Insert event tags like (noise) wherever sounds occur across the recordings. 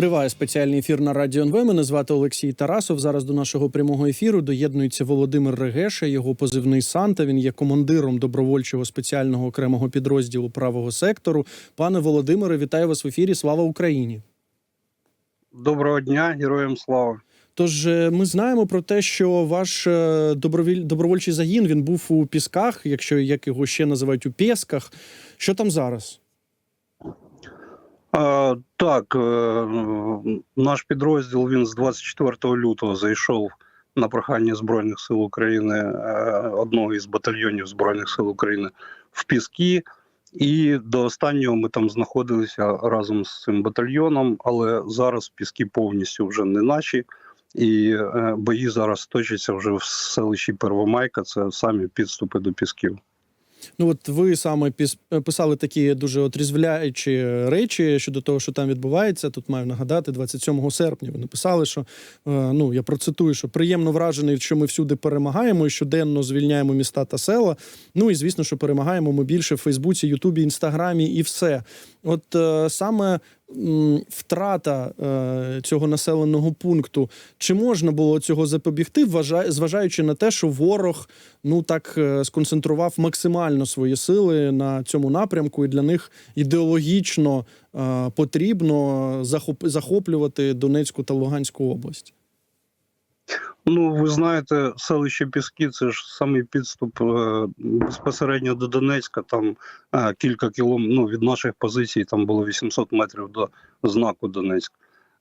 Триває спеціальний ефір на радіо НВ. Мене звати Олексій Тарасов. Зараз до нашого прямого ефіру доєднується Володимир Регеша. Його позивний Санта. Він є командиром добровольчого спеціального окремого підрозділу правого сектору. Пане Володимире, вітаю вас в ефірі. Слава Україні! Доброго дня, героям слава. Тож е, ми знаємо про те, що ваш е, добровольчий загін він був у Пісках, якщо як його ще називають у Пєсках. Що там зараз? Так, е, наш підрозділ він з 24 лютого зайшов на прохання Збройних сил України, е, одного із батальйонів Збройних сил України в Піски. І до останнього ми там знаходилися разом з цим батальйоном, але зараз Піски повністю вже не наші. І е, бої зараз точаться вже в селищі Первомайка. Це самі підступи до Пісків. Ну от ви саме піс- писали такі дуже отрізвляючі речі щодо того, що там відбувається. Тут маю нагадати, 27 серпня ви написали, що е, ну я процитую, що приємно вражений, що ми всюди перемагаємо і щоденно звільняємо міста та села. Ну і звісно, що перемагаємо ми більше в Фейсбуці, Ютубі, Інстаграмі і все. От е, саме втрата е, цього населеного пункту, чи можна було цього запобігти, Вважає зважаючи на те, що ворог ну так е, сконцентрував максимально свої сили на цьому напрямку, і для них ідеологічно е, потрібно захоп, захоплювати Донецьку та Луганську область. Ну, ви знаєте, селище Піски це ж самий підступ е, безпосередньо до Донецька. Там е, кілька кілометрів ну, від наших позицій, там було 800 метрів до знаку Донецьк.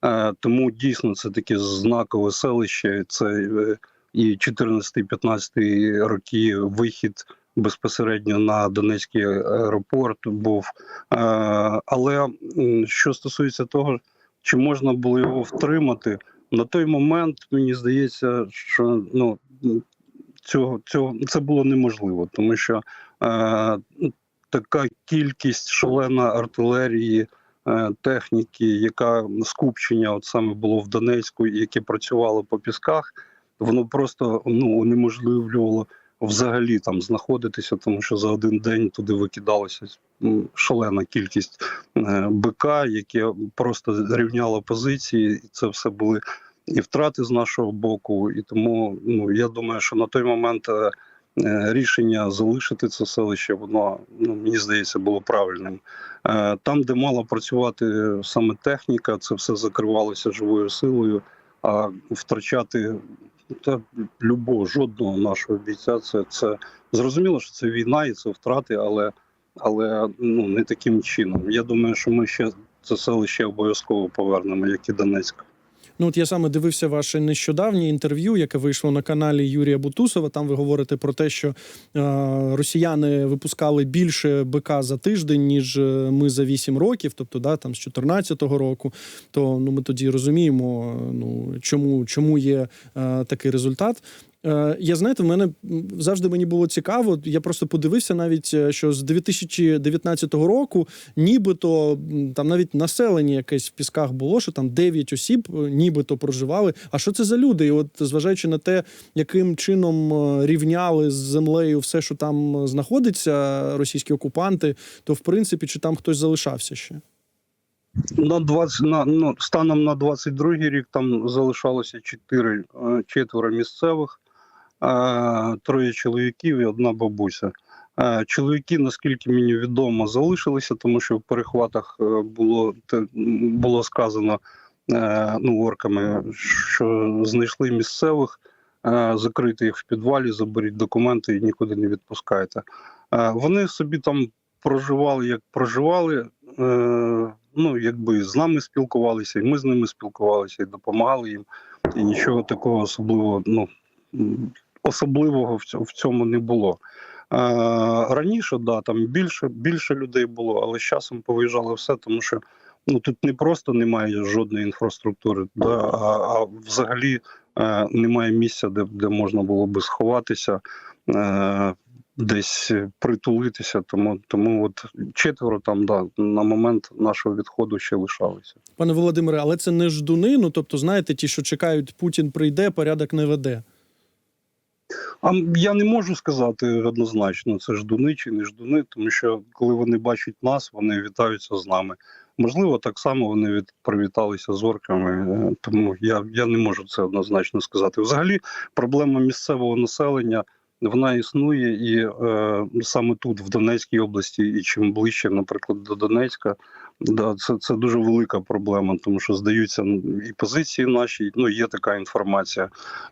Е, тому дійсно це таке знакове селище. Це е, і 14-15 роки вихід безпосередньо на Донецький аеропорт був. Е, але що стосується того, чи можна було його втримати. На той момент мені здається, що ну цього цього це було неможливо, тому що е, така кількість шалена артилерії, е, техніки, яка скупчення от саме було в Донецьку, яке працювало по пісках, воно просто ну унеможливлювало взагалі там знаходитися, тому що за один день туди викидалося м, шалена кількість е, БК, яке просто рівняло позиції, і це все були і втрати з нашого боку. І тому ну я думаю, що на той момент е, е, рішення залишити це селище, воно ну мені здається було правильним. Там, де мала працювати саме техніка, це все закривалося живою силою. А втрачати та любого жодного нашого бійця, це це зрозуміло, що це війна і це втрати, але але ну не таким чином. Я думаю, що ми ще це селище обов'язково повернемо, як і Донецьк. Ну, от я саме дивився ваше нещодавнє інтерв'ю, яке вийшло на каналі Юрія Бутусова. Там ви говорите про те, що е, росіяни випускали більше БК за тиждень, ніж е, ми за 8 років, тобто да, там з 14-го року. То ну ми тоді розуміємо, е, ну чому, чому є е, такий результат. Е, Я знаєте, в мене завжди мені було цікаво. Я просто подивився навіть, е, що з 2019 року, нібито там навіть населення якесь в пісках було, що там 9 осіб е, нібито проживали. А що це за люди? І от зважаючи на те, яким чином рівняли з землею все, що там знаходиться, російські окупанти, то в принципі чи там хтось залишався ще? На 20, на, ну, станом на 22 рік там залишалося 4, четверо місцевих, троє чоловіків і одна бабуся. Чоловіки, наскільки мені відомо, залишилися, тому що в перехватах е, було, було сказано е, ну, орками, що знайшли місцевих, е, закрити їх в підвалі, заберіть документи і нікуди не відпускайте. Вони собі там проживали, як проживали. Ну, якби з нами спілкувалися, і ми з ними спілкувалися, і допомагали їм. І нічого такого особливого, ну особливого в цьому, не було. Е, раніше, да, там більше, більше людей було, але з часом повиїжджало все, тому що ну тут не просто немає жодної інфраструктури, да, а, а взагалі е, немає місця, де, де можна було би сховатися. Е, Десь притулитися, тому тому от четверо там да на момент нашого відходу ще лишалися. Пане Володимире, але це не ждуни. Ну тобто, знаєте, ті, що чекають, Путін прийде, порядок не веде. А я не можу сказати однозначно, це ждуни чи не ждуни, тому що коли вони бачать нас, вони вітаються з нами. Можливо, так само вони від привіталися з орками, е, тому я, я не можу це однозначно сказати. Взагалі, проблема місцевого населення вона існує і е, саме тут, в Донецькій області, і чим ближче, наприклад, до Донецька, да, це, це дуже велика проблема, тому що здаються і позиції наші, ну є така інформація,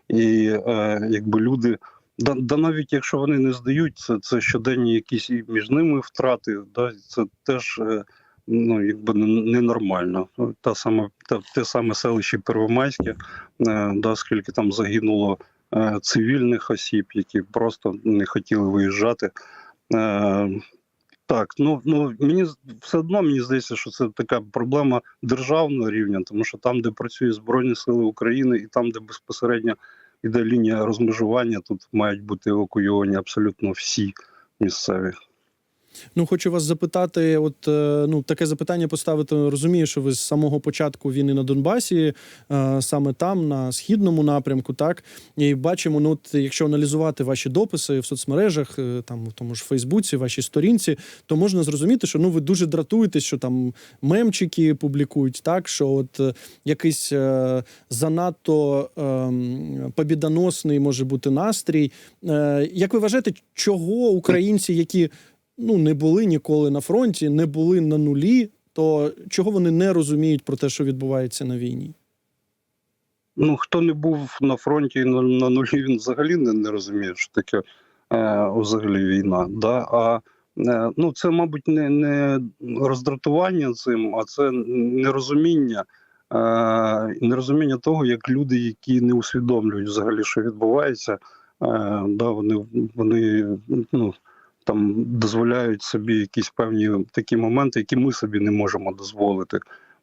і е, якби люди. Да, да навіть якщо вони не здають, це, це щоденні якісь і між ними втрати, да, це теж е, ну, якби ненормально. Ну, Та саме, та, те саме селище Первомайське, е, да, скільки там загинуло е, цивільних осіб, які просто не хотіли виїжджати. Так, ну, ну мені все одно мені здається, що це така проблема державного рівня, тому що там, де працюють Збройні Сили України, і там, де безпосередньо іде лінія розмежування, тут мають бути евакуйовані абсолютно всі місцеві. Ну, хочу вас запитати, от е, ну таке запитання поставити. Розумію, що ви з самого початку війни на Донбасі, е, саме там, на східному напрямку, так і бачимо, ну от якщо аналізувати ваші дописи в соцмережах, е, там в тому ж Фейсбуці, вашій сторінці, то можна зрозуміти, що ну ви дуже дратуєтесь, що там мемчики публікують, так що от якийсь е, занадто е, побідоносний може бути настрій. Е, як ви вважаєте, чого українці, які ну не були ніколи на фронті, не були на нулі, то чого вони не розуміють про те, що відбувається на війні? Ну, хто не був на фронті на, на нулі, він взагалі не, не розуміє, що таке е, взагалі війна. Да? А е, ну, це, мабуть, не, не роздратування цим, а це нерозуміння. Е, нерозуміння того, як люди, які не усвідомлюють взагалі, що відбувається, е, да, вони, вони ну, там дозволяють собі якісь певні такі моменти, які ми собі не можемо дозволити.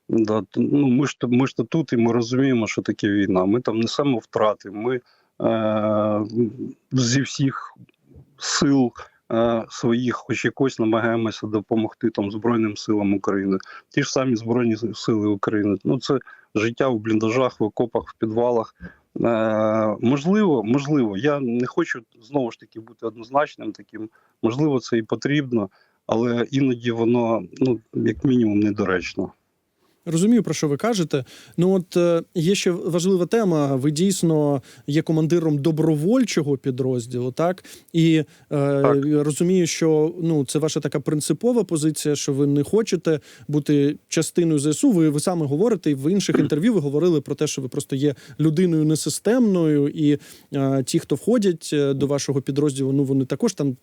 Да, ну, ми ж ми ж тут, і ми розуміємо, що таке війна. Ми там несемо втрати. Ми е, зі всіх сил е, своїх, хоч якось намагаємося допомогти там Збройним силам України. Ті ж самі Збройні Сили України. Ну це життя в бліндажах, в окопах, в підвалах. Е, можливо, можливо, я не хочу знову ж таки бути однозначним таким. Можливо, це і потрібно, але іноді воно ну як мінімум недоречно. Розумію, про що ви кажете. Ну от е, є ще важлива тема. Ви дійсно є командиром добровольчого підрозділу, так і е, Так. розумію, що ну це ваша така принципова позиція, що ви не хочете бути частиною ЗСУ. Ви, ви саме говорите, і в інших (clears throat) інтерв'ю ви говорили про те, що ви просто є людиною несистемною, і е, ті, хто входять е, до вашого підрозділу, ну вони також там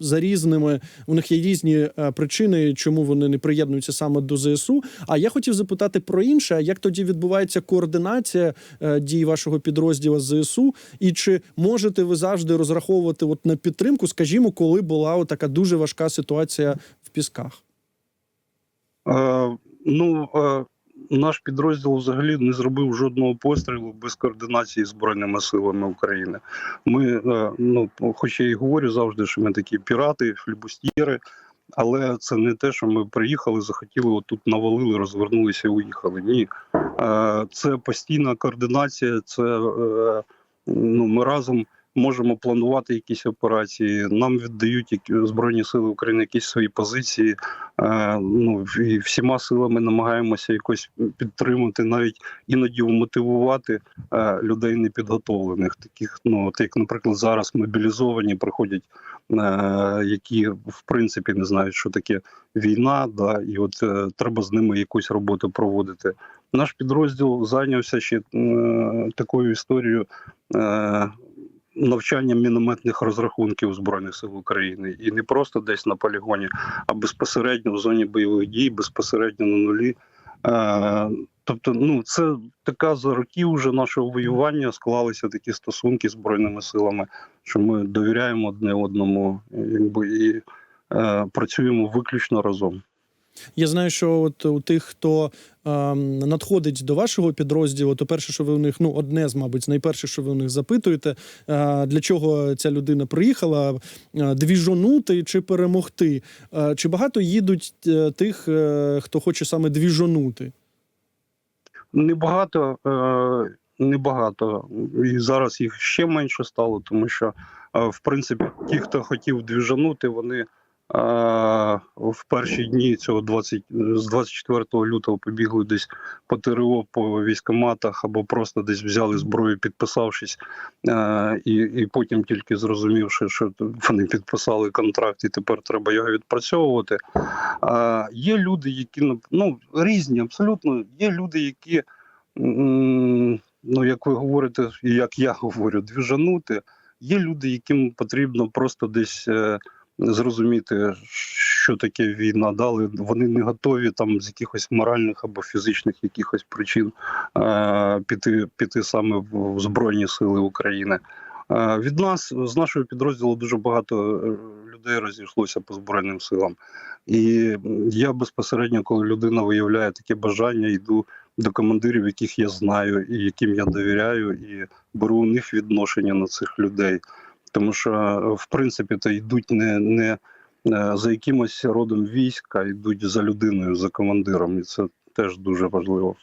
за різними. У них є різні е, причини, чому вони не приєднуються саме до ЗСУ. А я хотів запитати про інше: як тоді відбувається координація е, дій вашого підрозділу з ЗСУ? І чи можете ви завжди розраховувати от на підтримку, скажімо, коли була така дуже важка ситуація в Пісках? Е, ну, е, наш підрозділ взагалі не зробив жодного пострілу без координації Збройними силами України. Ми, е, ну, хоч я і говорю завжди, що ми такі пірати, флібустьєри, але це не те, що ми приїхали, захотіли, отут навалили, розвернулися і уїхали. Ні. Е, Це постійна координація, це е, ну, ми разом можемо планувати якісь операції. Нам віддають Збройні Сили України якісь свої позиції. Е, ну, і всіма силами намагаємося якось підтримати, навіть іноді мотивувати е, людей непідготовлених, таких, ну, от як, наприклад, зараз мобілізовані приходять, е, які в принципі не знають, що таке війна, да, і от треба з ними якусь роботу проводити. Наш підрозділ зайнявся ще такою історією. Е, Навчання мінометних розрахунків збройних сил України і не просто десь на полігоні, а безпосередньо в зоні бойових дій, безпосередньо на нулі. Е, тобто, ну це така за років вже нашого воювання склалися такі стосунки з збройними силами, що ми довіряємо одне одному, якби і е, працюємо виключно разом. Я знаю, що от у тих, хто ем, надходить до вашого підрозділу, то перше, що ви у них, ну одне з, мабуть, найперше, що ви у них запитуєте, е, для чого ця людина приїхала, е, двіжонути чи перемогти. Е, чи багато їдуть е, тих, е, хто хоче саме двіжонути? Небагато, е, небагато. І зараз їх ще менше стало, тому що, е, в принципі, ті, хто хотів двіжанути, вони в перші дні цього 20, з 24 лютого побігли десь по ТРО, по військоматах або просто десь взяли зброю, підписавшись, а, і, і потім тільки зрозумівши, що вони підписали контракт, і тепер треба його відпрацьовувати. Є люди, які ну, ну різні, абсолютно. Є люди, які, ну як ви говорите, і як я говорю, двіжанути. Є люди, яким потрібно просто десь. Зрозуміти, що таке війна. Дали вони не готові там з якихось моральних або фізичних якихось причин е, піти, піти саме в, в Збройні Сили України. Е, від нас з нашого підрозділу дуже багато е, людей розійшлося по збройним силам, і я безпосередньо, коли людина виявляє таке бажання, йду до командирів, яких я знаю і яким я довіряю, і беру у них відношення на цих людей тому що е, в принципі то йдуть не, не е, за якимось родом війська, йдуть за людиною, за командиром, і це теж дуже важливо.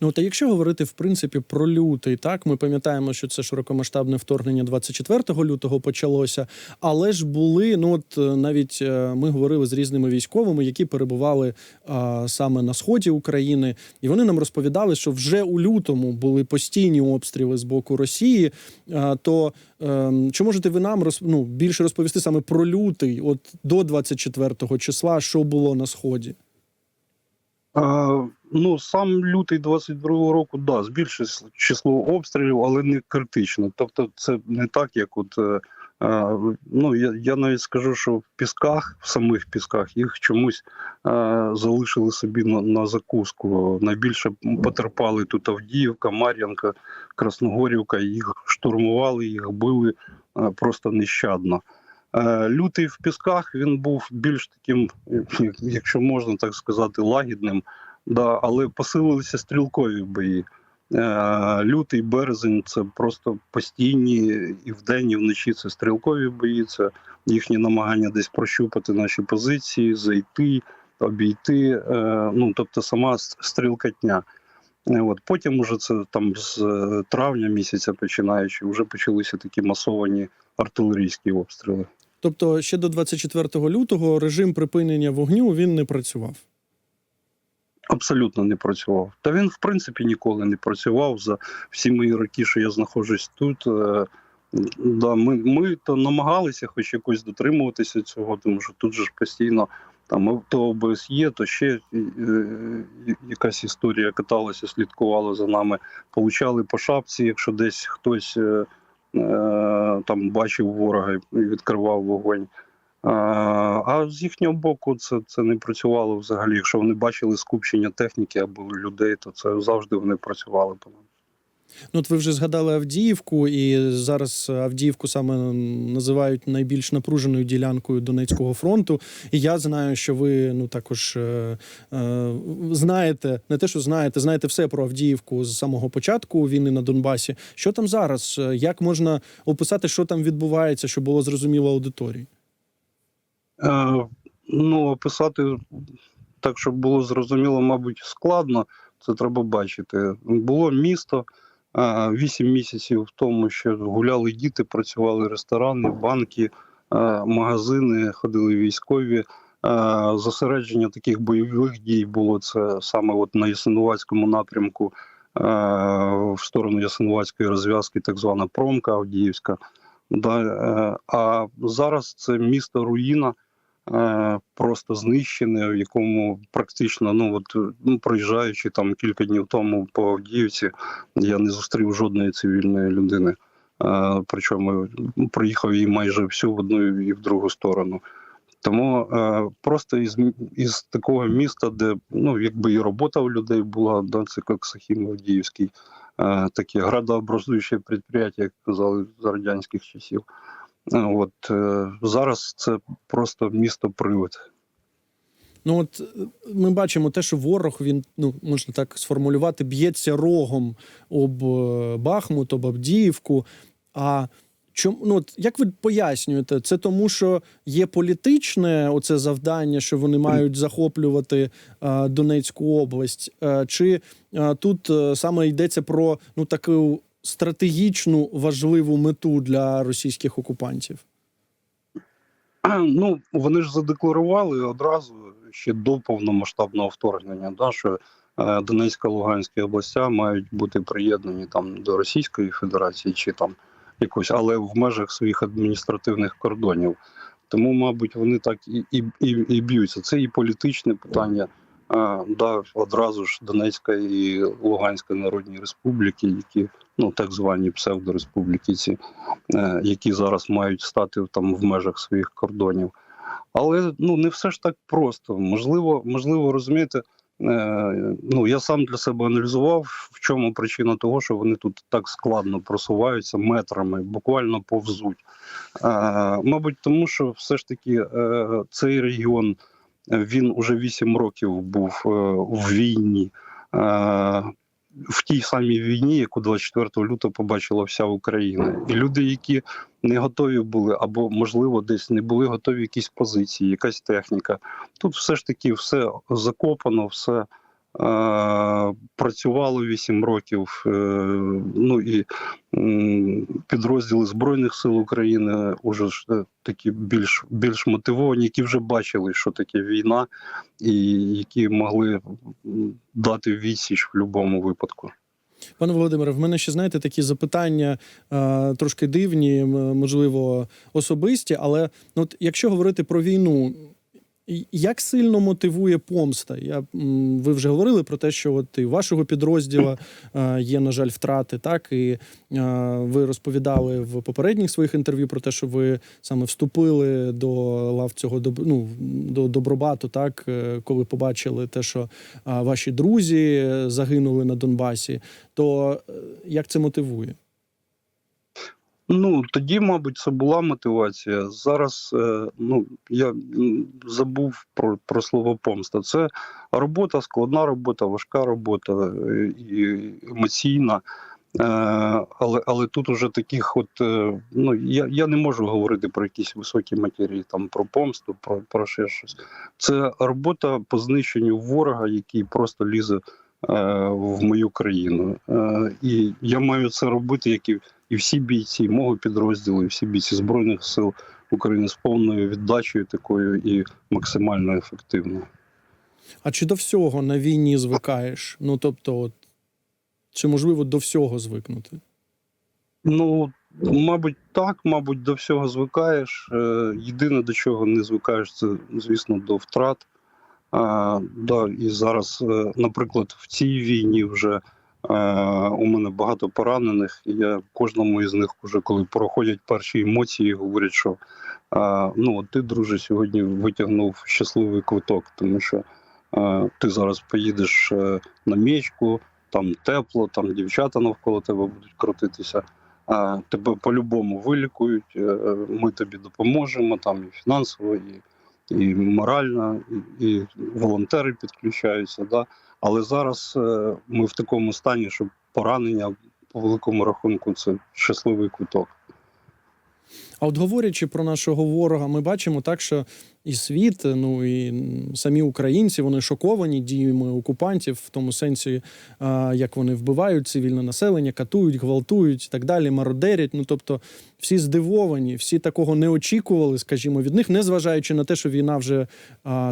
Ну та якщо говорити в принципі про лютий, так ми пам'ятаємо, що це широкомасштабне вторгнення 24 лютого почалося, але ж були ну от е, навіть е, ми говорили з різними військовими, які перебували а, саме на сході України, і вони нам розповідали, що вже у лютому були постійні обстріли з боку Росії. А, то е, чи можете ви нам роз, ну, більше розповісти саме про лютий, от до 24 числа, що було на сході? Ну сам лютий 22-го року, да, збільшилось число обстрілів, але не критично. Тобто, це не так, як от. е, е, Ну, я, я навіть скажу, що в пісках, в самих пісках, їх чомусь е, залишили собі на, на закуску. Найбільше потерпали тут Авдіївка, Мар'янка, Красногорівка. Їх штурмували, їх били просто нещадно. Е, Лютий в пісках він був більш таким, якщо можна так сказати, лагідним, да, але посилилися стрілкові бої. Е, Лютий березень це просто постійні і вдень, і вночі це стрілкові бої, це їхні намагання десь прощупати наші позиції, зайти, обійти. е, Ну тобто сама стрілкатня. От потім уже це там з травня місяця починаючи, вже почалися такі масовані артилерійські обстріли. Тобто ще до 24 лютого режим припинення вогню він не працював. Абсолютно не працював. Та він, в принципі, ніколи не працював за всі мої роки, що я знаходжусь тут. Е, Да, ми, ми то намагалися хоч якось дотримуватися цього, тому що тут же ж постійно там то ОБСЄ, то ще е, е, якась історія каталася, слідкувала за нами, получали по шапці, якщо десь хтось там бачив ворога і відкривав вогонь. А, а з їхнього боку це, це не працювало взагалі. Якщо вони бачили скупчення техніки або людей, то це завжди вони працювали по нам. Ну, от ви вже згадали Авдіївку, і зараз Авдіївку саме називають найбільш напруженою ділянкою Донецького фронту. І я знаю, що ви ну також е, е, знаєте, не те, що знаєте, знаєте все про Авдіївку з самого початку війни на Донбасі. Що там зараз? Е, Як можна описати, що там відбувається, щоб було зрозуміло аудиторії? Е, ну, описати так, щоб було зрозуміло, мабуть, складно. Це треба бачити. Було місто вісім місяців в тому, що гуляли діти, працювали ресторани, банки, магазини, ходили військові. Зосередження таких бойових дій було це саме от на Ясинуватському напрямку, в сторону Ясинуватської розв'язки, так звана промка Авдіївська. Е, а зараз це місто руїна, просто знищене, в якому практично, ну от ну, проїжджаючи там кілька днів тому по Авдіївці, я не зустрів жодної цивільної людини. Причому проїхав її майже всю в одну і в другу сторону. Тому е, просто із, із такого міста, де ну якби і робота у людей була, да, це як Сахім Авдіївський, е, таке градообразуюче підприємство, як казали з радянських часів. От е, зараз це просто місто привид. Ну от е, ми бачимо те, що ворог він ну можна так сформулювати, б'ється рогом об е, Бахмут, об Авдіївку. А чому ну от як ви пояснюєте, це тому, що є політичне оце завдання, що вони мають захоплювати е, Донецьку область, е, чи е, тут саме йдеться про ну таку стратегічну важливу мету для російських окупантів? (clears throat) Ну, вони ж задекларували одразу ще до повномасштабного вторгнення, да, що е, Донецька Луганська областя мають бути приєднані там до Російської Федерації чи там якось, але в межах своїх адміністративних кордонів. Тому, мабуть, вони так і, і, і, і б'ються. Це і політичне питання. А, да, одразу ж Донецька і Луганська Народні Республіки, які ну так звані псевдореспубліки, е, які зараз мають стати там в межах своїх кордонів. Але ну не все ж так просто. Можливо, можливо, розумієте. Е, ну я сам для себе аналізував, в чому причина того, що вони тут так складно просуваються метрами, буквально повзуть. Е, мабуть, тому що все ж таки цей регіон він уже 8 років був в війні. В тій самій війні, яку 24 лютого побачила вся Україна, і люди, які не готові були, або можливо десь не були готові якісь позиції, якась техніка. Тут все ж таки все закопано, все працювало 8 років. Е, ну і підрозділи Збройних сил України уже е, такі більш більш мотивовані, які вже бачили, що таке війна, і які могли дати відсіч в будь-якому випадку. Пане Володимире, в мене ще знаєте такі запитання е, трошки дивні, можливо, особисті. Але ну, от, якщо говорити про війну, як сильно мотивує помста? Я, ви вже говорили про те, що от і вашого підрозділу е, є, на жаль, втрати, так і е, ви розповідали в попередніх своїх інтерв'ю про те, що ви саме вступили до лав цього ну, до добробату, так е, коли побачили те, що ваші друзі загинули на Донбасі, то як це мотивує? Ну тоді, мабуть, це була мотивація. Зараз е, ну я забув про, про слово помста. Це робота, складна робота, важка робота е, і емоційна. Е, але, але тут уже таких, от ну я, я не можу говорити про якісь високі матерії, там про помсту, про, про ще щось. Це робота по знищенню ворога, який просто лізе е, в мою країну. Е, і я маю це робити, як і і всі бійці мого підрозділу, і всі бійці збройних сил України з повною віддачею такою і максимально ефективно. А чи до всього на війні звикаєш? Ну тобто, от, чи можливо до всього звикнути? Ну, мабуть, так, мабуть, до всього звикаєш. Е, Єдине, до чого не звикаєш, це, звісно, до втрат. А, да, і зараз, е, наприклад, в цій війні вже у мене багато поранених. І я кожному із них, вже коли проходять перші емоції, говорять, що е, ну, ти, друже, сьогодні витягнув щасливий квиток, тому що е, ти зараз поїдеш е, на мічку, там тепло, там дівчата навколо тебе будуть крутитися. Тебе по-любому вилікують, е, ми тобі допоможемо там і фінансово, і, і морально, і, і волонтери підключаються. Да? Але зараз е, ми в такому стані, що поранення по великому рахунку це щасливий квиток. А от говорячи про нашого ворога, ми бачимо так, що і світ, ну і самі українці вони шоковані діями окупантів в тому сенсі, як вони вбивають цивільне населення, катують, гвалтують і так далі, мародерять. Ну тобто, всі здивовані, всі такого не очікували, скажімо, від них, незважаючи на те, що війна вже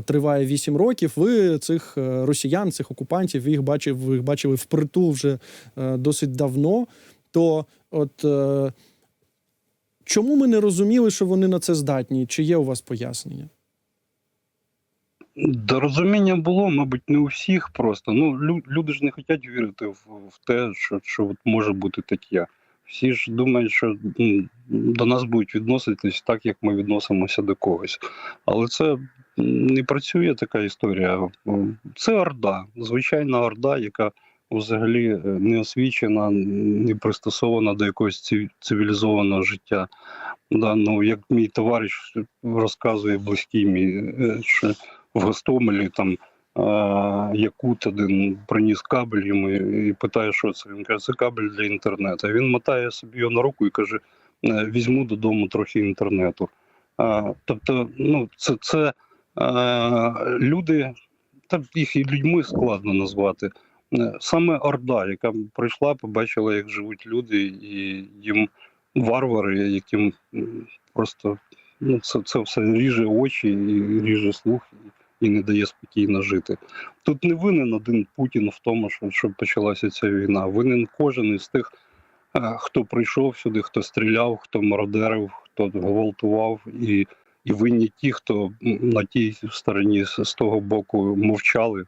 триває 8 років. Ви цих е, росіян, цих окупантів, їх бачив, їх бачили впритул вже е, досить давно. То от. Е, Чому ми не розуміли, що вони на це здатні? Чи є у вас пояснення? До розуміння було, мабуть, не у всіх просто. Ну, лю- люди ж не хочуть вірити в, в те, що, що от може бути таке. Всі ж думають, що м, до нас будуть відноситись так, як ми відносимося до когось. Але це не працює така історія. Це орда, звичайна орда, яка взагалі е, не освічена, не пристосована до якогось цивілізованого життя. Да, ну, як мій товариш розказує близький мій, е, що в Гостомелі там Якут один приніс кабель йому і питає, що це. Він каже, це кабель для інтернету. Він мотає собі його на руку і каже: «Е, візьму додому трохи інтернету. А, тобто, ну, це, це а, люди, та їх і людьми складно назвати. Саме Орда, яка прийшла, побачила, як живуть люди, і їм варвари, яким просто ну, це, це все ріже очі, і ріже слух і, не дає спокійно жити. Тут не винен один Путін в тому, що, що почалася ця війна. Винен кожен із тих, е, хто прийшов сюди, хто стріляв, хто мародерив, хто гвалтував, і, і винні ті, хто на тій стороні з, того боку мовчали,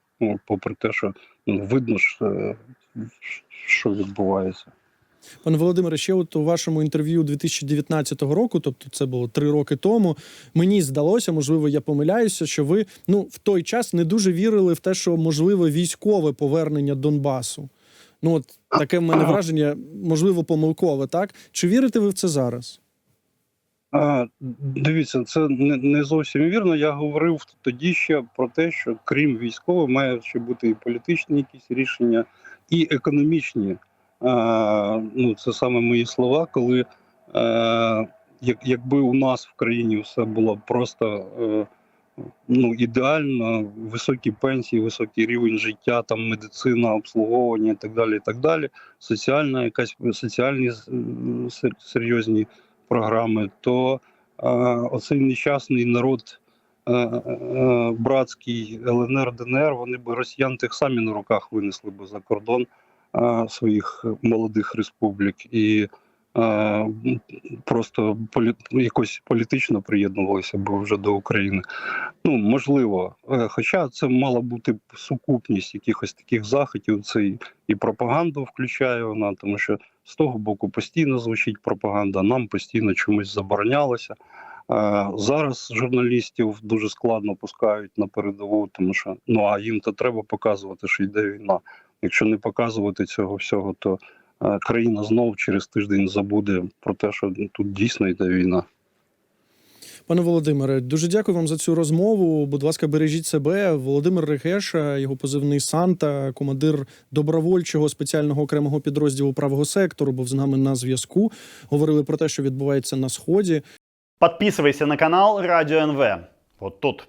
попри те, що ну, видно ж, що відбувається. Пане Володимире, ще от у вашому інтерв'ю 2019 року, тобто це було три роки тому, мені здалося, можливо, я помиляюся, що ви ну в той час не дуже вірили в те, що можливе військове повернення Донбасу. Ну от таке в мене враження, можливо, помилкове, так? Чи вірите ви в це зараз? А, дивіться, це не, не зовсім вірно. Я говорив тоді ще про те, що крім військового, має ще бути і політичні якісь рішення, і економічні. А, ну, це саме мої слова, коли е, як, якби у нас в країні все було просто е, ну, ідеально, високі пенсії, високий рівень життя, там медицина, обслуговування і так далі. І так далі, соціальна якась соціальні сер- серйозні програми, то е, оцей нещасний народ е, е, братський ЛНР, ДНР, вони б росіян тих самі на руках винесли б за кордон своїх молодих республік і просто полі, якось політично приєднувалися б вже до України. Ну можливо, хоча це мала бути сукупність якихось таких заходів. Це і пропаганду включає вона, тому що з того боку постійно звучить пропаганда, нам постійно чомусь заборонялося. Е, Зараз журналістів дуже складно пускають на передову, тому що ну а їм то треба показувати, що йде війна. Якщо не показувати цього всього, то е, країна знов через тиждень забуде про те, що тут дійсно йде війна. Пане Володимире, дуже дякую вам за цю розмову. Будь ласка, бережіть себе. Володимир Регеша, його позивний Санта, командир добровольчого спеціального окремого підрозділу правого сектору, був з нами на зв'язку. Говорили про те, що відбувається на сході. Подписывайся на канал Радио НВ. Вот тут.